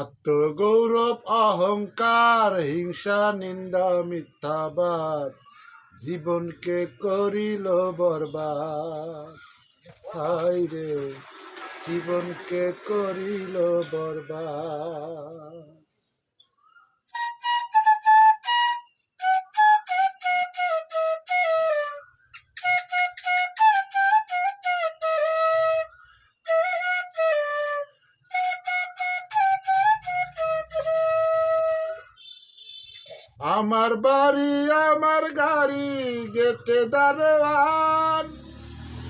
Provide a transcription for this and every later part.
আত্মগৌরব অহংকার হিংসা নিন্দা মিথ্যাবাদ জীবনকে করিল বরবাদ। হাই রে জীবনকে করিল বরবাদ। আমার বাড়ি, আমার গাড়ি, গেটে দারোয়ান।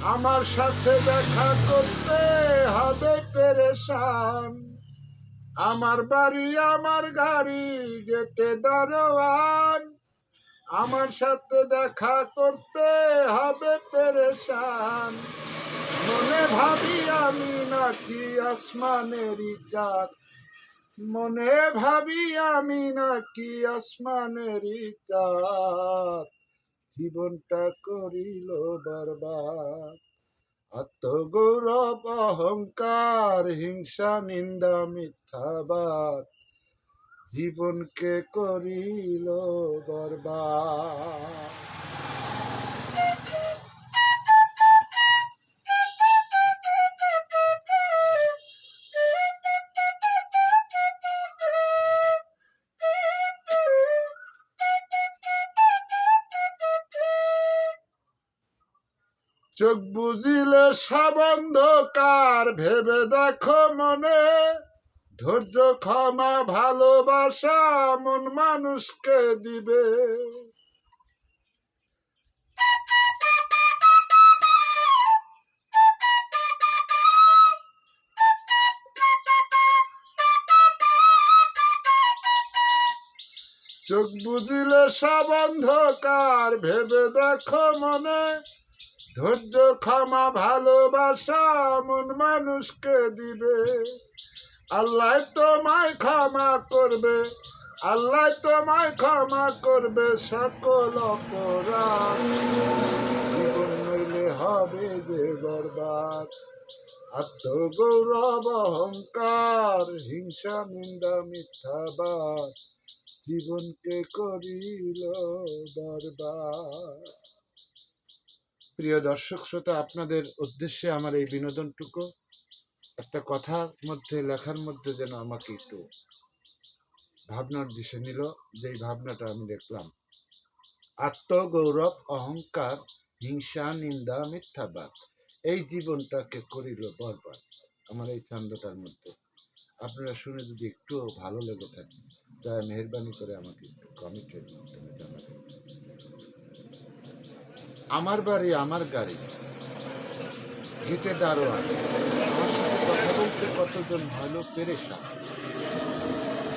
আমার সাথে দেখা করতে হবে পেরেশান। আমার বাড়ি, আমার গাড়ি, গেটে দারোয়ান। আমার সাথে দেখা করতে হবে পেরেশান। মনে ভাবি আমি নাকি আসমানেরই চাঁদ। মনে ভাবি আমি নাকি আসমানেরই চাঁদ। জীবনটা করিল বরবাদ আত্মগৌরব, অহংকার, হিংসা, নিন্দা, মিথ্যাবাদ। জীবনকে করিল বরবাদ চোখ বুঝিলে সাবন্ধকার, ভেবে দেখো মনে। ধৈর্য, ক্ষমা, ভালোবাসা মন মানুষকে দিবে। চোখ বুঝিলে সাবন্ধকার, ভেবে দেখো মনে। ধৈর্য ক্ষমা ভালোবাসা মন মানুষকে দিবে। আল্লাহ তোমায় ক্ষমা করবে, আল্লাহ তোমায় ক্ষমা করবে সকল অপরাধ। নইলে হবে যে বরবাদ। আত্মগৌরব, অহংকার, হিংসা, নিন্দা, মিথ্যাবাদ। জীবনকে করিল বরবাদ। প্রিয় দর্শক শ্রোতা, আপনাদের উদ্দেশ্যে আমার এই বিনোদনটুকু। একটা কথার মধ্যে, লেখার মধ্যে যেন আমাকে একটু ভাবনার দিশে নিল, যেই ভাবনাটা আমি দেখলাম। আত্মগৌরব, অহংকার, হিংসা, নিন্দা, মিথ্যাবাদ, এই জীবনটাকে করিল বরবাদ। আমার এই ছন্দটার মধ্যে। আপনারা শুনে যদি একটু ভালো লেগে থাকে, দয়া মেহরবানি করে আমাকে একটু কমেন্টের মাধ্যমে জানাবেন। আমার বাড়ি, আমার গাড়ি। গেটে দারোয়ান। আমার সাথে কথা বলতে কতজন হলো পেরেশান?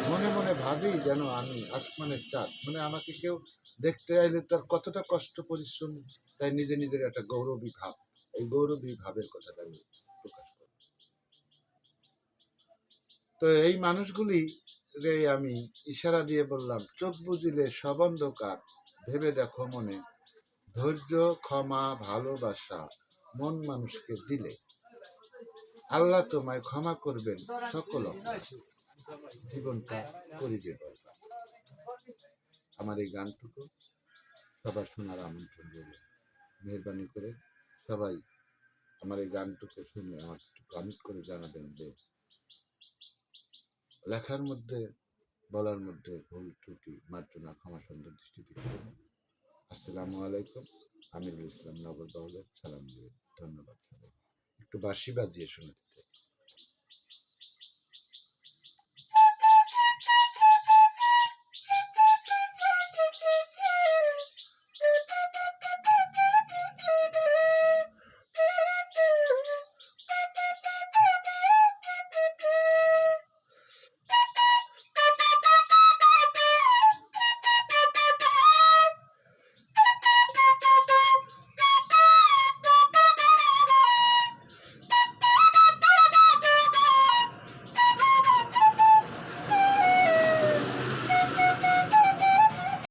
মনে মনে ভাবি যেন আমি আসমানের চাঁদ। মানে আমাকে কেউ দেখতে আইলে তার কতটা কষ্ট, পরিশ্রম, তাই নিজে নিজের একটা গৌরবী ভাব। এই গৌরবী ভাবের কথাটা আমি প্রকাশ করি তো এই মানুষগুলি রে আমি ইশারা দিয়ে বললাম, চোখ বুঝিলে সব অন্ধকার, ভেবে দেখো মনে ধৈর্য, ক্ষমা, ভালোবাসা, মন মানুষকে দিলে আল্লাহ তোমায় ক্ষমা করবেন সকল জীবনটা করিবে। আমার এই গানটুকু সবার শোনার আমন্ত্রণ রইল মেহরবানি করে সবাই আমার এই গানটুকু শুনে আমার কমেন্ট করে জানাবেন যে লেখার মধ্যে, বলার মধ্যে ভুল, ত্রুটি, মার্জনা, ক্ষমা সুন্দর দৃষ্টিতে আসসালামু আলাইকুম। আমিরুল ইসলাম নগর দহলের সালাম দিয়ে ধন্যবাদ একটু বাসি দিয়ে শুনে